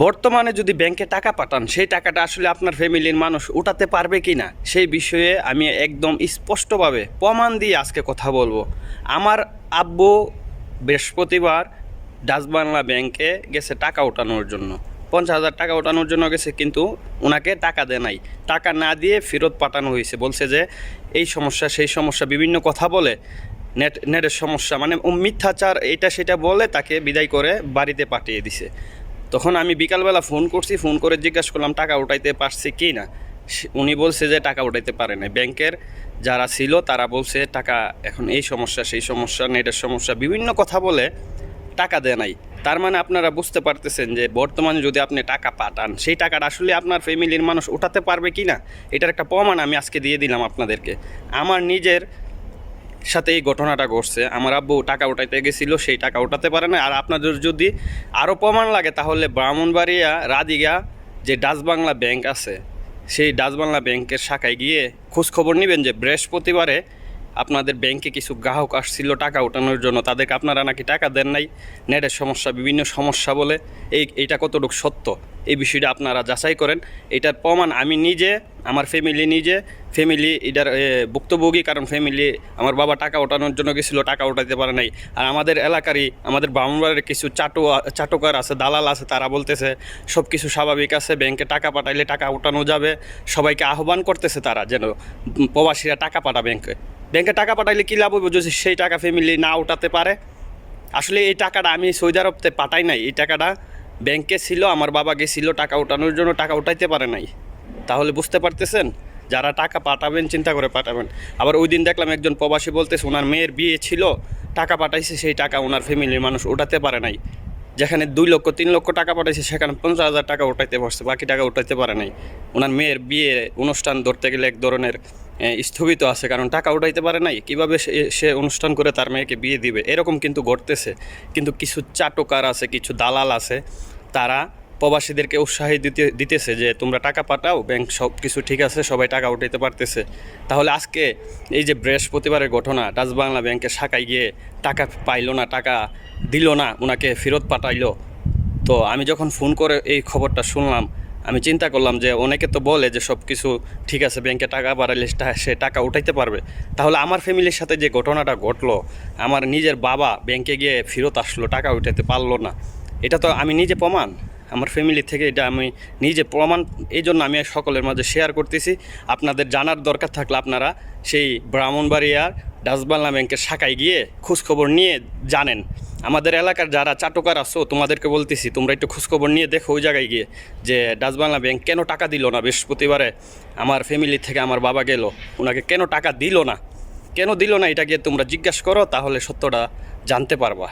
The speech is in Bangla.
বর্তমানে যদি ব্যাংকে টাকা পাঠান, সেই টাকাটা আসলে আপনার ফ্যামিলির মানুষ উঠাতে পারবে কি না সেই বিষয়ে আমি একদম স্পষ্টভাবে প্রমাণ দিয়ে আজকে কথা বলব। আমার আব্বু বৃহস্পতিবার ডাচ বাংলা ব্যাংকে গেছে টাকা ওঠানোর জন্য। পঞ্চাশ হাজার টাকা ওঠানোর জন্য গেছে, কিন্তু ওনাকে টাকা দেয় নাই। টাকা না দিয়ে ফেরত পাঠানো হয়েছে। বলছে যে, এই সমস্যা, সেই সমস্যা, বিভিন্ন কথা বলে। নেট, নেটের সমস্যা মানে মিথ্যাচার, এটা সেটা বলে তাকে বিদায় করে বাড়িতে পাঠিয়ে দিছে। তখন আমি বিকালবেলা ফোন করছি, ফোন করে জিজ্ঞাসা করলাম, টাকা উঠাইতে পারছি কি না? উনি বলছে যে টাকা উঠাইতে পারে না ব্যাংকের যারা ছিল, তারা বলছে টাকা এখন এই সমস্যা, সেই সমস্যা, নেটের সমস্যা, বিভিন্ন কথা বলে টাকা দেয় নাই। তার মানে আপনারা বুঝতে পারতেছেন যে বর্তমানে যদি আপনি টাকা পাঠান, সেই টাকাটা আসলে আপনার ফ্যামিলির মানুষ উঠাতে পারবে কি না? এটার একটা প্রমাণ আমি আজকে দিয়ে দিলাম আপনাদেরকে। আমার নিজের সাথে এই ঘটনাটা ঘটছে। আমার আব্বু টাকা উঠাইতে গেছিল, সেই টাকা উঠাতে পারে না। আর আপনাদের যদি আরও প্রমাণ লাগে, তাহলে ব্রাহ্মণবাড়িয়া রাদিগা যে ডাচ বাংলা ব্যাংক আছে, সেই ডাচ বাংলা ব্যাংকের শাখায় গিয়ে খোঁজখবর নেবেন যে বৃহস্পতিবারে আপনাদের ব্যাংকে কিছু গ্রাহক আসছিল, টাকা ওঠানোর জন্য, তাদেরকে আপনারা নাকি টাকা দেন নাই? নেটের সমস্যা, বিভিন্ন সমস্যা বলে। এই, এইটা কতটুকু সত্য? এই বিষয়টা আপনারা যাচাই করেন। এটার প্রমাণ আমি নিজে, আমার ফ্যামিলি নিজে। ফ্যামিলি এটার ভুক্তভোগী, কারণ ফ্যামিলি আমার বাবা টাকা ওঠানোর জন্য গেছিল, টাকা ওঠাতে পারে নাই। আর আমাদের এলাকারই, আমাদের ব্রাহ্মণবাড়ির কিছু চাটু চাটুকার আছে, দালাল আছে, তারা বলতেছে সব কিছু স্বাভাবিক আছে, ব্যাংকে টাকা পাঠাইলে টাকা ওঠানো যাবে। সবাইকে আহ্বান করতেছে তারা যেন প্রবাসীরা টাকা পাঠা ব্যাংকে। ব্যাংকে টাকা পাঠাইলে কী লাভ হবে যদি সেই টাকা ফ্যামিলি না উঠাতে পারে? আসলে এই টাকাটা আমি সৌদি আরবতে পাঠাই নাই। এই টাকাটা ব্যাংকে ছিল, আমার বাবা গেছিল টাকা উঠানোর জন্য, টাকা উঠাইতে পারে নাই। তাহলে বুঝতে পারতেছেন? যারা টাকা পাঠাবেন, চিন্তা করে পাঠাবেন। আবার ওই দিন দেখলাম একজন প্রবাসী বলতেছে, ওনার মেয়ের বিয়ে ছিল, টাকা পাঠাইছে, সেই টাকা ওনার ফ্যামিলির মানুষ উঠাতে পারে নাই। যেখানে দুই লক্ষ, তিন লক্ষ টাকা পাঠাইছে, সেখানে পঞ্চাশ হাজার টাকা উঠাইতে পারছে বাকি টাকা উঠাইতে পারে নাই। ওনার মেয়ের বিয়ে অনুষ্ঠান ধরতে গেলে এক ধরনের স্থগিত আছে, কারণ টাকা উঠাইতে পারে নাই। কীভাবে সে অনুষ্ঠান করে তার মেয়েকে বিয়ে দিবে? এরকম কিন্তু ঘটতেছে। কিন্তু কিছু চাটকার আছে, কিছু দালাল আছে, তারা প্রবাসীদেরকে উৎসাহী দিতে, দিতেছে যে, তোমরা টাকা পাঠাও, ব্যাংক সব কিছু ঠিক আছে, সবাই টাকা উঠাইতে পারতেছে। তাহলে আজকে এই যে বৃহস্পতিবারের ঘটনা বাংলা ব্যাংকের শাখায় গিয়ে টাকা পাইলো না, টাকা দিল না ওনাকে ফেরত পাঠাইলো। তো আমি যখন ফোন করে এই খবরটা শুনলাম আমি চিন্তা করলাম যে অনেকে তো বলে যে সব কিছু ঠিক আছে ব্যাংকে টাকা বাড়াইলে টা- সে টাকা উঠাইতে পারবে। তাহলে আমার ফ্যামিলির সাথে যে ঘটনাটা ঘটলো, আমার নিজের বাবা ব্যাংকে গিয়ে ফেরত আসলো, টাকা উঠাতে পারল না। এটা তো আমি নিজে প্রমাণ। আমার ফ্যামিলি থেকে এটা আমি নিজে প্রমাণ এই জন্য আমি সকলের মাঝে শেয়ার করতেছি। আপনাদের জানার দরকার থাকলে আপনারা সেই ব্রাহ্মণবাড়িয়ার ডাচবাংলা ব্যাংকের শাখায় গিয়ে খোঁজখবর নিয়ে জানেন। আমাদের এলাকার যারা চাটকার আছো, তোমাদেরকে বলতেছি, তোমরা একটু খোঁজখবর নিয়ে দেখো ওই জায়গায় গিয়ে যে ডাচবাংলা ব্যাংক কেন টাকা দিল না। বৃহস্পতিবারে আমার ফ্যামিলি থেকে আমার বাবা গেল ওনাকে কেন টাকা দিল না? কেন দিল না এটা গিয়ে তোমরা জিজ্ঞাসা করো, তাহলে সত্যটা জানতে পারবা।